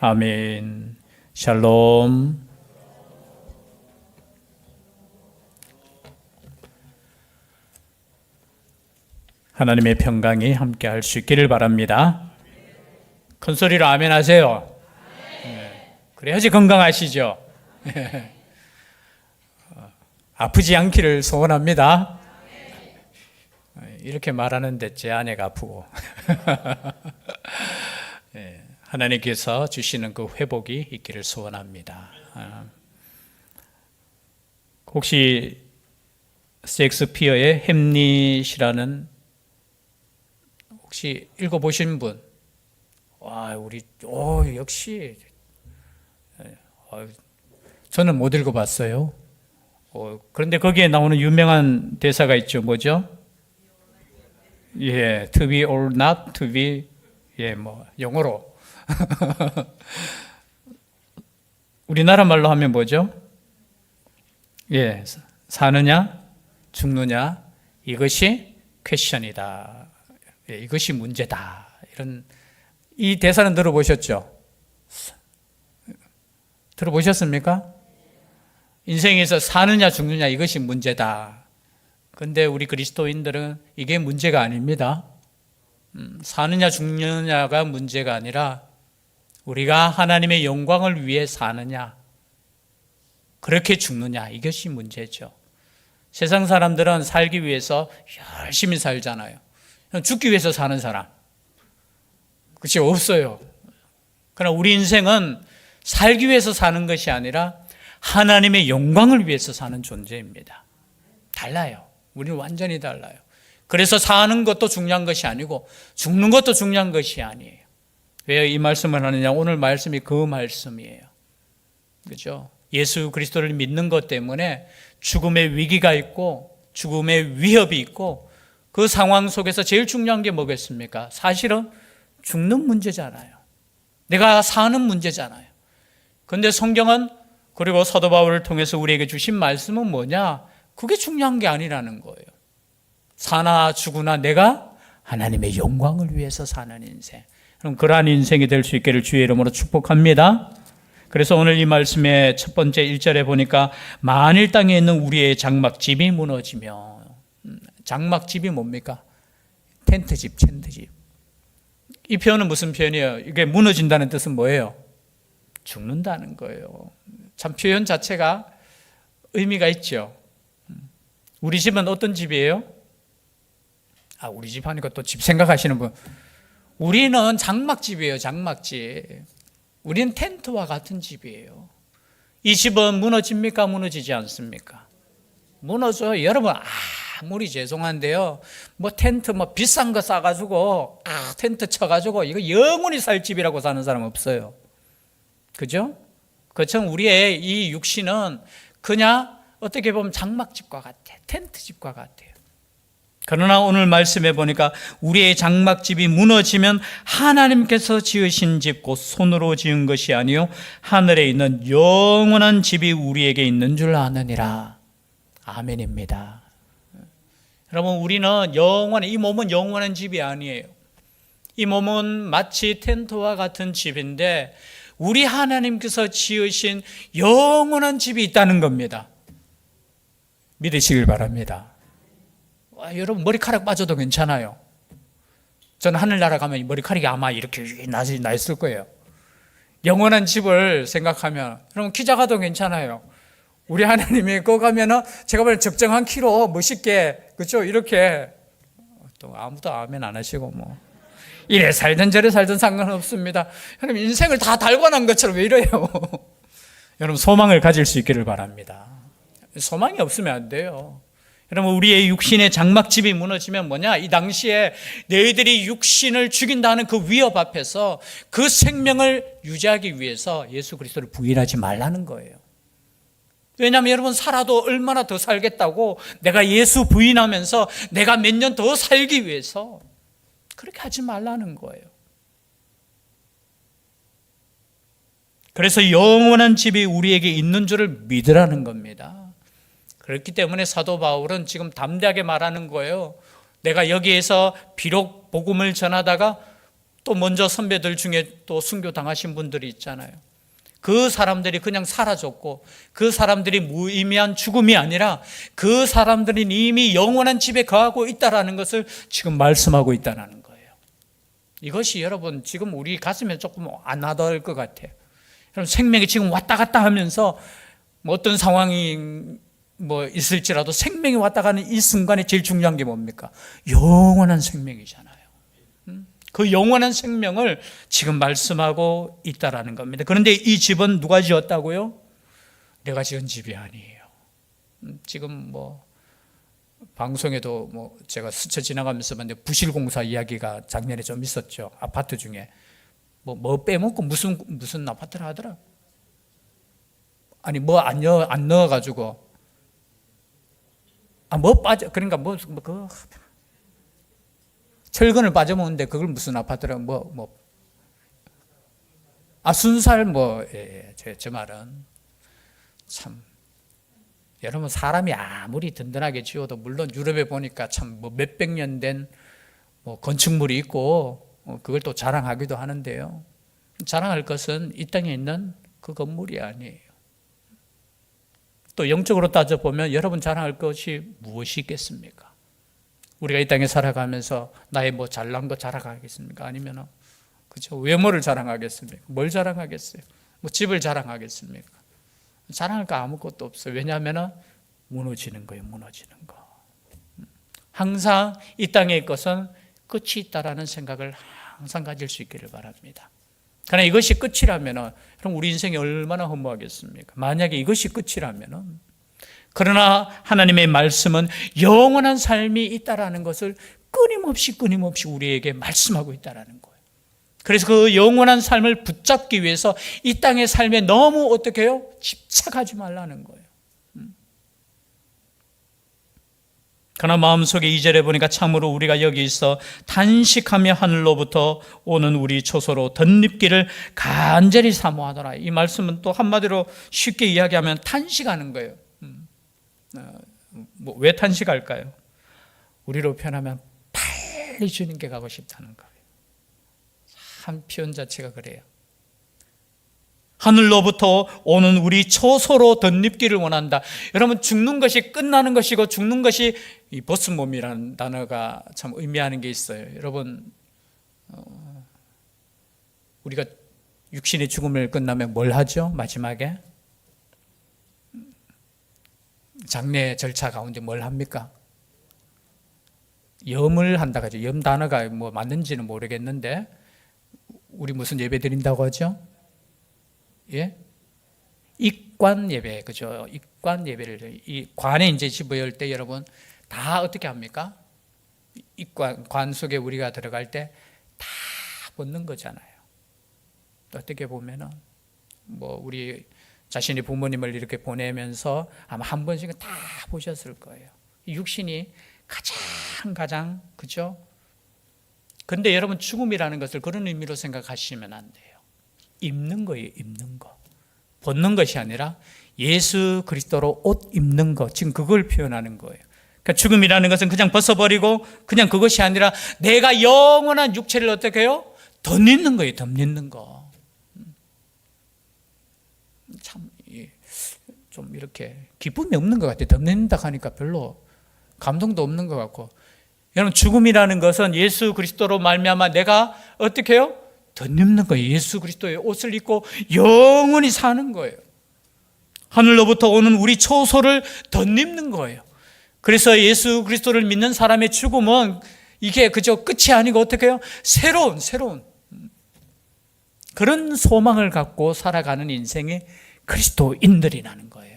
아멘. 샬롬. 하나님의 평강이 함께 할 수 있기를 바랍니다. 큰 소리로 아멘 하세요. 네. 그래야지 건강하시죠. 어, 아프지 않기를 소원합니다. 이렇게 말하는데 제 아내가 아프고. 예, 하나님께서 주시는 그 회복이 있기를 소원합니다. 아, 혹시 섹스피어의 햄릿이라는 혹시 읽어보신 분? 와, 우리, 오, 역시. 예, 어, 저는 못 읽어봤어요. 어, 그런데 거기에 나오는 유명한 대사가 있죠. 뭐죠? 예, to be or not to be, 예, 뭐, 영어로. 우리나라 말로 하면 뭐죠? 예, 사느냐, 죽느냐, 이것이 퀘션이다. 예, 이것이 문제다. 이런, 이 대사는 들어보셨죠? 들어보셨습니까? 인생에서 사느냐, 죽느냐, 이것이 문제다. 근데 우리 그리스도인들은 이게 문제가 아닙니다. 음, 사느냐 죽느냐가 문제가 아니라 우리가 하나님의 영광을 위해 사느냐, 그렇게 죽느냐, 이것이 문제죠. 세상 사람들은 살기 위해서 열심히 살잖아요. 죽기 위해서 사는 사람. 그렇지, 없어요. 그러나 우리 인생은 살기 위해서 사는 것이 아니라 하나님의 영광을 위해서 사는 존재입니다. 달라요. 우리는 완전히 달라요. 그래서 사는 것도 중요한 것이 아니고 죽는 것도 중요한 것이 아니에요. 왜 이 말씀을 하느냐? 오늘 말씀이 그 말씀이에요. 그죠? 예수 그리스도를 믿는 것 때문에 죽음의 위기가 있고 죽음의 위협이 있고 그 상황 속에서 제일 중요한 게 뭐겠습니까? 사실은 죽는 문제잖아요. 내가 사는 문제잖아요. 근데 성경은 그리고 사도 바울을 통해서 우리에게 주신 말씀은 뭐냐? 그게 중요한 게 아니라는 거예요. 사나 죽으나 내가 하나님의 영광을 위해서 사는 인생. 그럼 그러한 인생이 될 수 있기를 주의 이름으로 축복합니다. 그래서 오늘 이 말씀의 첫 번째 1절에 보니까 만일 땅에 있는 우리의 장막집이 무너지며 음, 장막집이 뭡니까? 텐트집, 텐트집. 이 표현은 무슨 표현이에요? 이게 무너진다는 뜻은 뭐예요? 죽는다는 거예요. 참 표현 자체가 의미가 있죠. 우리 집은 어떤 집이에요? 아, 우리 집 하니까 또 집 생각하시는 분. 우리는 장막집이에요, 장막집. 우리는 텐트와 같은 집이에요. 이 집은 무너집니까? 무너지지 않습니까? 무너져요. 여러분, 아무리 죄송한데요. 뭐 텐트 뭐 비싼 거 싸가지고, 아, 텐트 쳐가지고, 이거 영원히 살 집이라고 사는 사람 없어요. 그죠? 그처럼 우리의 이 육신은 그냥 어떻게 보면 장막집과 같아. 텐트집과 같아요. 그러나 오늘 말씀해 보니까 우리의 장막집이 무너지면 하나님께서 지으신 집, 곧 손으로 지은 것이 아니요 하늘에 있는 영원한 집이 우리에게 있는 줄 아느니라. 아멘입니다. 여러분, 우리는 영원한, 이 몸은 영원한 집이 아니에요. 이 몸은 마치 텐트와 같은 집인데, 우리 하나님께서 지으신 영원한 집이 있다는 겁니다. 믿으시길 바랍니다. 와, 여러분 머리카락 빠져도 괜찮아요. 저는 하늘나라 가면 머리카락이 아마 이렇게 나, 나 있을 거예요. 영원한 집을 생각하면 여러분 키 작아도 괜찮아요. 우리 하나님이 거 가면은 제가 보기엔 적정한 키로 멋있게 그죠 이렇게 또 아무도 아멘 안 하시고 뭐 이래 살든 저래 살든 상관없습니다. 여러분 인생을 다 달관한 것처럼 왜 이래요? 여러분 소망을 가질 수 있기를 바랍니다. 소망이 없으면 안 돼요. 여러분 우리의 육신의 장막집이 무너지면 뭐냐? 이 당시에 너희들이 육신을 죽인다는 그 위협 앞에서 그 생명을 유지하기 위해서 예수 그리스도를 부인하지 말라는 거예요. 왜냐하면 여러분 살아도 얼마나 더 살겠다고 내가 예수 부인하면서 내가 몇 년 더 살기 위해서 그렇게 하지 말라는 거예요. 그래서 영원한 집이 우리에게 있는 줄을 믿으라는 겁니다. 그렇기 때문에 사도 바울은 지금 담대하게 말하는 거예요. 내가 여기에서 비록 복음을 전하다가 또 먼저 선배들 중에 또 순교 당하신 분들이 있잖아요. 그 사람들이 그냥 사라졌고 그 사람들이 무의미한 죽음이 아니라 그 사람들은 이미 영원한 집에 거하고 있다라는 것을 지금 말씀하고 있다는 거예요. 이것이 여러분 지금 우리 가슴에 조금 안 와닿을 것 같아요. 여러분 생명이 지금 왔다 갔다 하면서 뭐 어떤 상황이 뭐 있을지라도 생명이 왔다 가는 이 순간에 제일 중요한 게 뭡니까? 영원한 생명이잖아요. 음? 그 영원한 생명을 지금 말씀하고 있다라는 겁니다. 그런데 이 집은 누가 지었다고요? 내가 지은 집이 아니에요. 음, 지금 뭐 방송에도 뭐 제가 스쳐 지나가면서 봤는데 부실공사 이야기가 작년에 좀 있었죠. 아파트 중에 뭐, 뭐 빼먹고 무슨 무슨 아파트를 하더라. 아니 뭐 안 넣어 안 넣어 가지고 아 뭐 빠져 그러니까 뭐그 철근을 빠져먹는데 그걸 무슨 아파트라 뭐 뭐 아 순살 뭐제 예, 제, 제 말은 참 여러분 사람이 아무리 든든하게 지어도 물론 유럽에 보니까 참 뭐 몇백 년 된 뭐 건축물이 있고 어, 그걸 또 자랑하기도 하는데요. 자랑할 것은 이 땅에 있는 그 건물이 아니에요. 또 영적으로 따져 보면 여러분 자랑할 것이 무엇이 있겠습니까? 우리가 이 땅에 살아가면서 나의 뭐 잘난 거 자랑하겠습니까? 아니면 그죠 외모를 자랑하겠습니까? 뭘 자랑하겠어요? 뭐 집을 자랑하겠습니까? 자랑할 거 아무것도 없어요. 왜냐하면 무너지는 거예요. 무너지는 거. 항상 이 땅의 것은 끝이 있다라는 생각을 항상 가질 수 있기를 바랍니다. 그러나 이것이 끝이라면 그럼 우리 인생이 얼마나 허무하겠습니까? 만약에 이것이 끝이라면 그러나 하나님의 말씀은 영원한 삶이 있다라는 것을 끊임없이 끊임없이 우리에게 말씀하고 있다라는 거예요. 그래서 그 영원한 삶을 붙잡기 위해서 이 땅의 삶에 너무 어떻게 해요? 집착하지 말라는 거예요. 그러나 마음속에 이절에 보니까 참으로 우리가 여기 있어 단식하며 하늘로부터 오는 우리 초소로 덧립기를 간절히 사모하더라. 이 말씀은 또 한마디로 쉽게 이야기하면 탄식하는 거예요. 음. 어, 뭐왜 탄식할까요? 우리로 표현하면 빨리 주님께 가고 싶다는 거예요. 한 표현 자체가 그래요. 하늘로부터 오는 우리 초소로 덧립기를 원한다. 여러분 죽는 것이 끝나는 것이고 죽는 것이 이 보스 몸이라는 단어가 참 의미하는 게 있어요. 여러분 어, 우리가 육신의 죽음을 끝나면 뭘 하죠? 마지막에 장례 절차 가운데 뭘 합니까? 염을 한다 하죠. 염 단어가 뭐 맞는지는 모르겠는데 우리 무슨 예배 드린다고 하죠? 예? 입관 예배, 그죠? 입관 예배를, 이 관에 이제 집어열 때 여러분 다 어떻게 합니까? 입관, 관 속에 우리가 들어갈 때 다 벗는 거잖아요. 어떻게 보면은, 뭐, 우리 자신이 부모님을 이렇게 보내면서 아마 한 번씩은 다 보셨을 거예요. 육신이 가장, 가장, 그죠? 근데 여러분 죽음이라는 것을 그런 의미로 생각하시면 안 돼요. 입는 거예요, 입는 거. 벗는 것이 아니라 예수 그리스도로 옷 입는 거. 지금 그걸 표현하는 거예요. 그러니까 죽음이라는 것은 그냥 벗어버리고 그냥 그것이 아니라 내가 영원한 육체를 어떻게 해요? 덧입는 거예요, 덧입는 거. 참, 좀 이렇게 기쁨이 없는 것 같아요. 덧입는다 하니까 별로 감동도 없는 것 같고. 여러분, 죽음이라는 것은 예수 그리스도로 말미암아 내가 어떻게 해요? 덧입는 거예요. 예수 그리스도의 옷을 입고 영원히 사는 거예요. 하늘로부터 오는 우리 초소를 덧입는 거예요. 그래서 예수 그리스도를 믿는 사람의 죽음은 이게 그저 끝이 아니고 어떻게 해요? 새로운, 새로운. 그런 소망을 갖고 살아가는 인생이 그리스도인들이라는 거예요.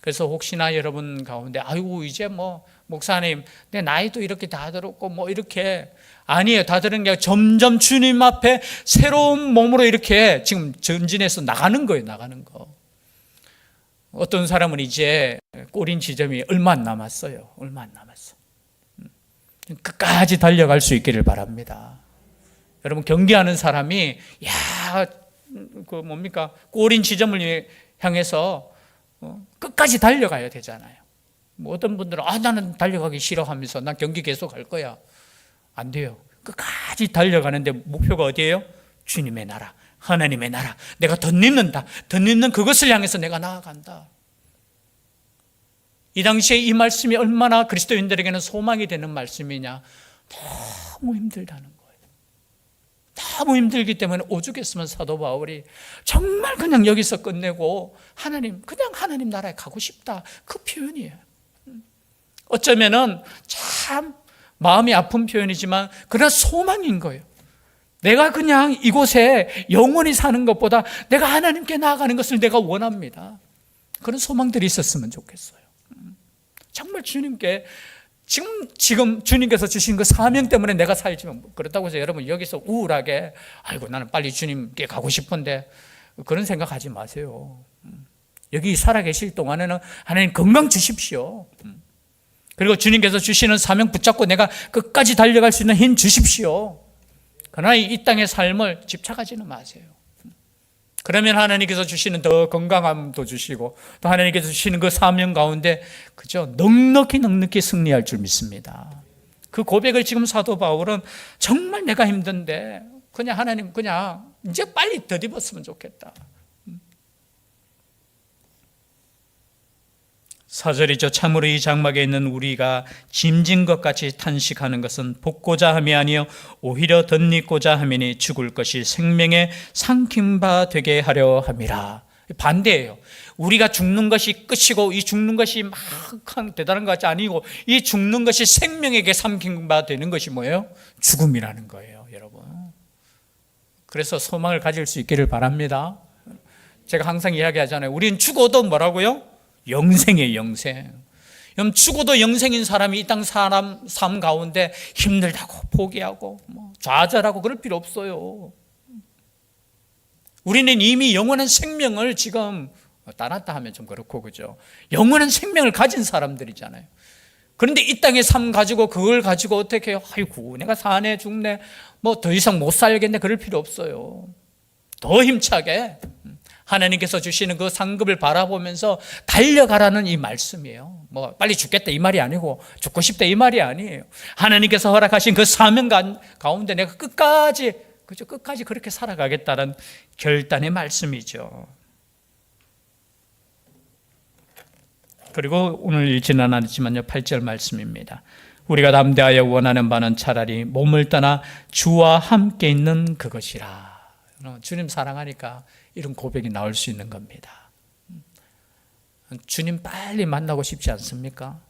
그래서 혹시나 여러분 가운데, 아이고, 이제 뭐, 목사님, 내 나이도 이렇게 다 들었고, 뭐, 이렇게 아니에요. 다 들은 게 점점 주님 앞에 새로운 몸으로 이렇게 지금 전진해서 나가는 거예요. 나가는 거. 어떤 사람은 이제 꼬린 지점이 얼마 안 남았어요. 얼마 안 남았어. 음. 끝까지 달려갈 수 있기를 바랍니다. 여러분 경기하는 사람이 야 그 뭡니까 꼬린 지점을 향해서 어, 끝까지 달려가야 되잖아요. 뭐 어떤 분들은 아 나는 달려가기 싫어하면서 난 경기 계속 할 거야. 안 돼요. 끝까지 달려가는데 목표가 어디예요? 주님의 나라, 하나님의 나라. 내가 덧입는다. 덧입는 그것을 향해서 내가 나아간다. 이 당시에 이 말씀이 얼마나 그리스도인들에게는 소망이 되는 말씀이냐. 너무 힘들다는 거예요. 너무 힘들기 때문에 오죽했으면 사도 바울이 정말 그냥 여기서 끝내고 하나님, 그냥 하나님 나라에 가고 싶다. 그 표현이에요. 어쩌면은 참 마음이 아픈 표현이지만 그러나 소망인 거예요. 내가 그냥 이곳에 영원히 사는 것보다 내가 하나님께 나아가는 것을 내가 원합니다. 그런 소망들이 있었으면 좋겠어요. 정말 주님께 지금 지금 주님께서 주신 그 사명 때문에 내가 살지만 그렇다고 해서 여러분 여기서 우울하게 아이고 나는 빨리 주님께 가고 싶은데 그런 생각하지 마세요. 여기 살아 계실 동안에는 하나님 건강 주십시오. 그리고 주님께서 주시는 사명 붙잡고 내가 끝까지 달려갈 수 있는 힘 주십시오. 그러나 이 땅의 삶을 집착하지는 마세요. 그러면 하나님께서 주시는 더 건강함도 주시고 또 하나님께서 주시는 그 사명 가운데 그죠 넉넉히 넉넉히 승리할 줄 믿습니다. 그 고백을 지금 사도 바울은 정말 내가 힘든데 그냥 하나님 그냥 이제 빨리 덧입었으면 좋겠다. 사절이죠. 참으로 이 장막에 있는 우리가 짐진 것 같이 탄식하는 것은 복고자 함이 아니요 오히려 덧입고자 함이니 죽을 것이 생명의 상킴바 되게 하려 함이라. 반대예요. 우리가 죽는 것이 끝이고 이 죽는 것이 막 대단한 것 같지 아니고 이 죽는 것이 생명에게 삼킴바 되는 것이 뭐예요? 죽음이라는 거예요, 여러분. 그래서 소망을 가질 수 있기를 바랍니다. 제가 항상 이야기하잖아요. 우리는 죽어도 뭐라고요? 영생의 영생. 그럼 죽어도 영생인 사람이 이 땅 사람 삶 가운데 힘들다고 포기하고 뭐 좌절하고 그럴 필요 없어요. 우리는 이미 영원한 생명을 지금 따놨다 하면 좀 그렇고 그죠. 영원한 생명을 가진 사람들이잖아요. 그런데 이 땅의 삶 가지고 그걸 가지고 어떻게 아이고 내가 사네 죽네 뭐 더 이상 못 살겠네 그럴 필요 없어요. 더 힘차게 하나님께서 주시는 그 상급을 바라보면서 달려가라는 이 말씀이에요. 뭐 빨리 죽겠다 이 말이 아니고 죽고 싶다 이 말이 아니에요. 하나님께서 허락하신 그 사명 가운데 내가 끝까지 그죠 끝까지 그렇게 살아가겠다는 결단의 말씀이죠. 그리고 오늘 읽지는 않았지만요 8절 말씀입니다. 우리가 담대하여 원하는 바는 차라리 몸을 떠나 주와 함께 있는 그것이라. 주님 사랑하니까 이런 고백이 나올 수 있는 겁니다. 주님 빨리 만나고 싶지 않습니까?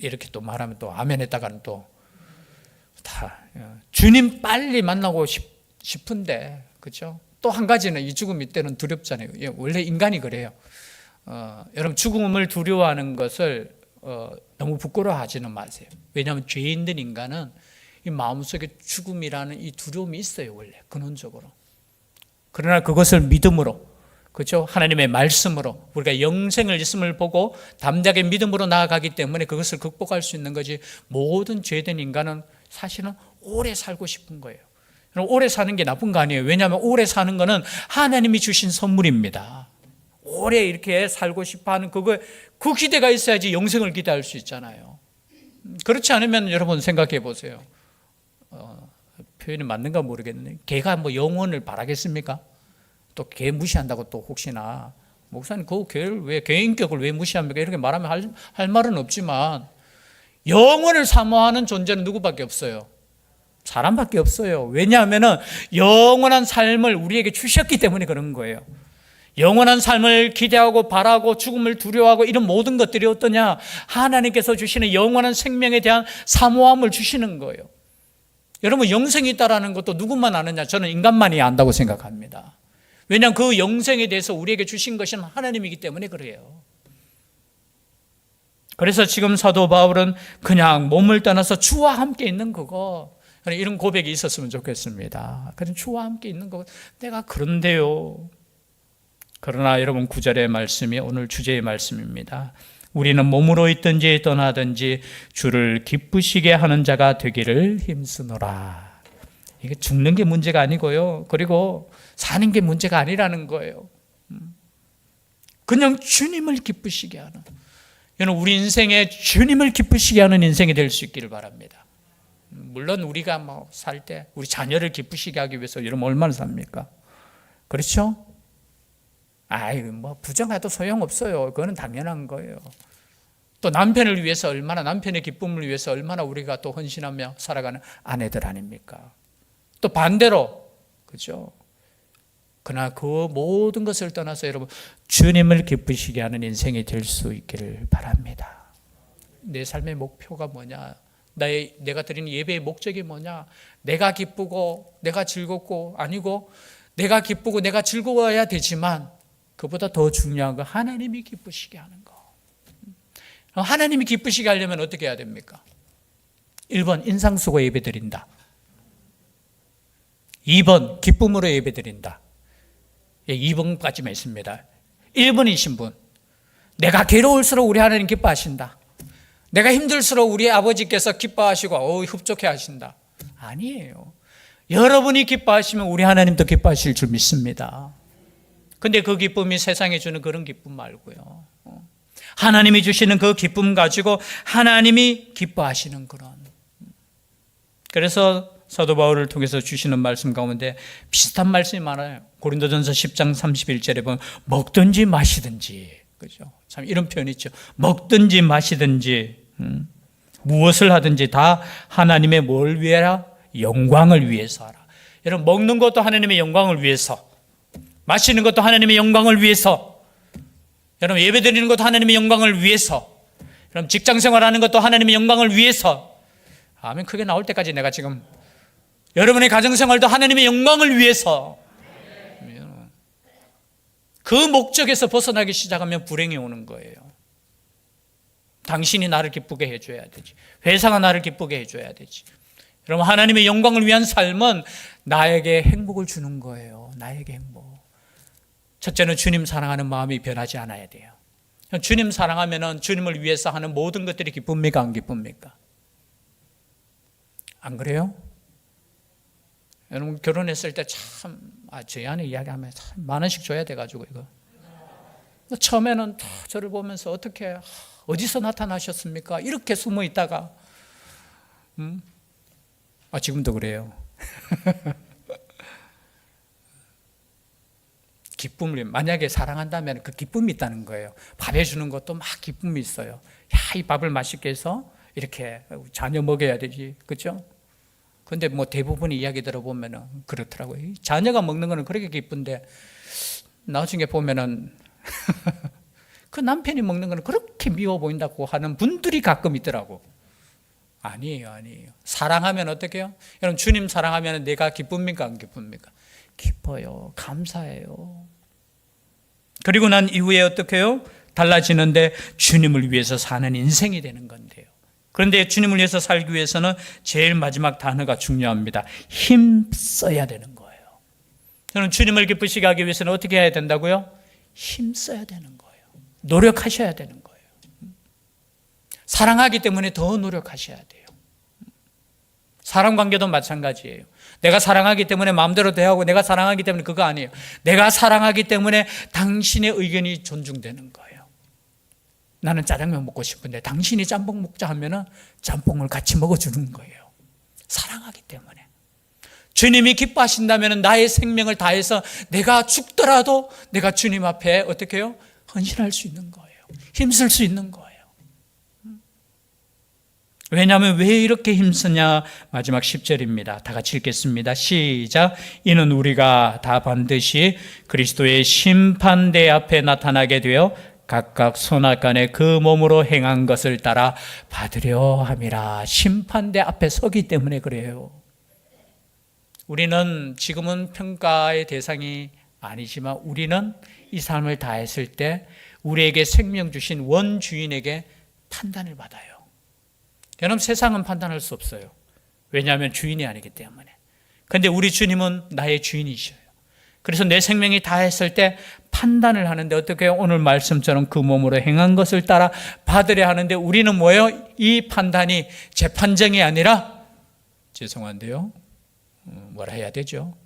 이렇게 또 말하면 또 아멘 했다가는 또 다 주님 빨리 만나고 싶, 싶은데 그렇죠? 또 한 가지는 이 죽음이 때는 두렵잖아요. 예, 원래 인간이 그래요. 어, 여러분 죽음을 두려워하는 것을 어, 너무 부끄러워하지는 마세요. 왜냐하면 죄인된 인간은 이 마음속에 죽음이라는 이 두려움이 있어요 원래 근원적으로. 그러나 그것을 믿음으로 그렇죠? 하나님의 말씀으로 우리가 영생을 있음을 보고 담대하게 믿음으로 나아가기 때문에 그것을 극복할 수 있는 거지 모든 죄된 인간은 사실은 오래 살고 싶은 거예요. 오래 사는 게 나쁜 거 아니에요. 왜냐하면 오래 사는 거는 하나님이 주신 선물입니다. 오래 이렇게 살고 싶어 하는 그거, 그 기대가 있어야지 영생을 기대할 수 있잖아요. 그렇지 않으면 여러분 생각해 보세요. 어, 표현이 맞는가 모르겠는데, 개가 뭐 영혼을 바라겠습니까? 또 개 무시한다고 또 혹시나, 목사님 그 개를 왜, 개인격을 왜 무시합니까? 이렇게 말하면 할, 할 말은 없지만, 영혼을 사모하는 존재는 누구밖에 없어요? 사람밖에 없어요. 왜냐하면 영원한 삶을 우리에게 주셨기 때문에 그런 거예요. 영원한 삶을 기대하고 바라고 죽음을 두려워하고 이런 모든 것들이 어떠냐? 하나님께서 주시는 영원한 생명에 대한 사모함을 주시는 거예요. 여러분 영생이 있다라는 것도 누구만 아느냐? 저는 인간만이 안다고 생각합니다. 왜냐하면 그 영생에 대해서 우리에게 주신 것은 하나님이기 때문에 그래요. 그래서 지금 사도 바울은 그냥 몸을 떠나서 주와 함께 있는 그거 이런 고백이 있었으면 좋겠습니다. 그런 주와 함께 있는 거 내가 그런데요. 그러나 여러분 구절의 말씀이 오늘 주제의 말씀입니다. 우리는 몸으로 있든지 떠나든지 주를 기쁘시게 하는 자가 되기를 힘쓰노라. 이게 죽는 게 문제가 아니고요. 그리고 사는 게 문제가 아니라는 거예요. 그냥 주님을 기쁘시게 하는. 여러분 우리 인생에 주님을 기쁘시게 하는 인생이 될 수 있기를 바랍니다. 물론 우리가 뭐 살 때 우리 자녀를 기쁘시게 하기 위해서 여러분 얼마나 삽니까? 그렇죠? 아이 뭐 부정해도 소용없어요. 그거는 당연한 거예요. 또 남편을 위해서 얼마나 남편의 기쁨을 위해서 얼마나 우리가 또 헌신하며 살아가는 아내들 아닙니까? 또 반대로 그죠? 그러나 그 모든 것을 떠나서 여러분 주님을 기쁘시게 하는 인생이 될 수 있기를 바랍니다. 내 삶의 목표가 뭐냐? 나의 내가 드리는 예배의 목적이 뭐냐? 내가 기쁘고 내가 즐겁고 아니고 내가 기쁘고 내가 즐거워야 되지만 그보다 더 중요한 건 하나님이 기쁘시게 하는 거. 하나님이 기쁘시게 하려면 어떻게 해야 됩니까? 1번 인상 쓰고 예배 드린다. 2번 기쁨으로 예배 드린다. 예, 2번까지만 있습니다. 1번이신 분. 내가 괴로울수록 우리 하나님 기뻐하신다. 내가 힘들수록 우리 아버지께서 기뻐하시고 어, 흡족해 하신다. 아니에요. 여러분이 기뻐하시면 우리 하나님도 기뻐하실 줄 믿습니다. 근데 그 기쁨이 세상에 주는 그런 기쁨 말고요. 어. 하나님이 주시는 그 기쁨 가지고 하나님이 기뻐하시는 그런. 그래서 사도 바울을 통해서 주시는 말씀 가운데 비슷한 말씀이 많아요. 고린도전서 10장 31절에 보면 먹든지 마시든지 그죠? 참 이런 표현이 있죠. 먹든지 마시든지 음, 무엇을 하든지 다 하나님의 뭘 위해라? 영광을 위해서 하라. 여러분 먹는 것도 하나님의 영광을 위해서 마시는 것도 하나님의 영광을 위해서 여러분 예배 드리는 것도 하나님의 영광을 위해서 여러분 직장 생활하는 것도 하나님의 영광을 위해서 아멘 크게 나올 때까지 내가 지금 여러분의 가정 생활도 하나님의 영광을 위해서 그 목적에서 벗어나기 시작하면 불행이 오는 거예요. 당신이 나를 기쁘게 해줘야 되지. 회사가 나를 기쁘게 해줘야 되지. 여러분, 하나님의 영광을 위한 삶은 나에게 행복을 주는 거예요. 나에게 행복. 첫째는 주님 사랑하는 마음이 변하지 않아야 돼요. 주님 사랑하면 주님을 위해서 하는 모든 것들이 기쁩니까? 안 기쁩니까? 안 그래요? 여러분 결혼했을 때 참, 아, 저희 아내 이야기하면 참 만 원씩 줘야 돼가지고 이거. 처음에는 다 저를 보면서 어떻게 어디서 나타나셨습니까? 이렇게 숨어 있다가, 음? 아 지금도 그래요. 기쁨을 만약에 사랑한다면 그 기쁨이 있다는 거예요. 밥 해 주는 것도 막 기쁨이 있어요. 야, 이 밥을 맛있게 해서 이렇게 자녀 먹여야 되지, 그렇죠? 근데 뭐 대부분 이야기 들어보면은 그렇더라고요. 자녀가 먹는 거는 그렇게 기쁜데 나중에 보면은 그 남편이 먹는 거는 그렇게 미워 보인다고 하는 분들이 가끔 있더라고. 아니에요, 아니에요. 사랑하면 어떻게 해요? 여러분, 주님 사랑하면 내가 기쁩니까? 안 기쁩니까? 기뻐요. 감사해요. 그리고 난 이후에 어떻게 해요? 달라지는데 주님을 위해서 사는 인생이 되는 건데요. 그런데 주님을 위해서 살기 위해서는 제일 마지막 단어가 중요합니다. 힘써야 되는 거예요. 저는 주님을 기쁘시게 하기 위해서는 어떻게 해야 된다고요? 힘써야 되는 거예요. 노력하셔야 되는 거예요. 사랑하기 때문에 더 노력하셔야 돼요. 사람 관계도 마찬가지예요. 내가 사랑하기 때문에 마음대로 대하고 내가 사랑하기 때문에 그거 아니에요. 내가 사랑하기 때문에 당신의 의견이 존중되는 거예요. 나는 짜장면 먹고 싶은데 당신이 짬뽕 먹자 하면은 짬뽕을 같이 먹어주는 거예요. 사랑하기 때문에. 주님이 기뻐하신다면 나의 생명을 다해서 내가 죽더라도 내가 주님 앞에 어떻게 해요? 헌신할 수 있는 거예요. 힘쓸 수 있는 거예요. 왜냐하면 왜 이렇게 힘쓰냐? 마지막 10절입니다. 다 같이 읽겠습니다. 시작. 이는 우리가 다 반드시 그리스도의 심판대 앞에 나타나게 되어 각각 손아간에 그 몸으로 행한 것을 따라 받으려 함이라. 심판대 앞에 서기 때문에 그래요. 우리는 지금은 평가의 대상이 아니지만 우리는 이 삶을 다했을 때 우리에게 생명 주신 원주인에게 판단을 받아요. 여러분 세상은 판단할 수 없어요. 왜냐하면 주인이 아니기 때문에. 근데 우리 주님은 나의 주인이셔요. 그래서 내 생명이 다 했을 때 판단을 하는데 어떻게 오늘 말씀처럼 그 몸으로 행한 것을 따라 받으려 하는데 우리는 뭐예요? 이 판단이 재 판정이 아니라 죄송한데요. 음, 뭐라 해야 되죠?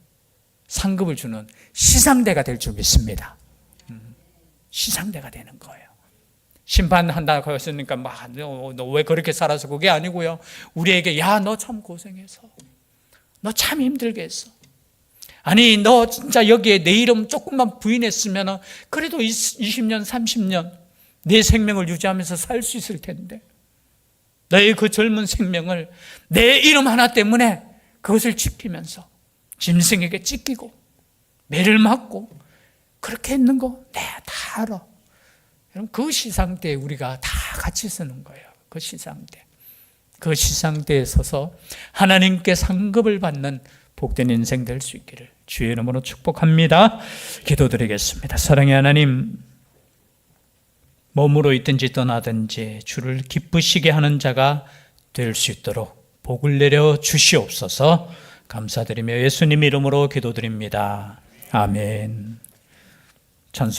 상급을 주는 시상대가 될 줄 믿습니다. 음, 시상대가 되는 거예요. 심판한다고 했으니까 막너 왜 그렇게 살아서 그게 아니고요. 우리에게 야 너 참 고생해서 너 참 힘들게 했어. 아니 너 진짜 여기에 내 이름 조금만 부인했으면 그래도 20년 30년 내 생명을 유지하면서 살 수 있을 텐데 너의 그 젊은 생명을 내 이름 하나 때문에 그것을 지키면서 짐승에게 찢기고 매를 맞고 그렇게 했는 거 내가 다 알아. 여러분 그 시상대에 우리가 다 같이 서는 거예요. 그 시상대. 그 시상대에 서서 하나님께 상급을 받는 복된 인생 될 수 있기를 주의 이름으로 축복합니다. 기도드리겠습니다. 사랑의 하나님, 몸으로 있든지 떠나든지 주를 기쁘시게 하는 자가 될 수 있도록 복을 내려 주시옵소서 감사드리며 예수님 이름으로 기도드립니다. 아멘.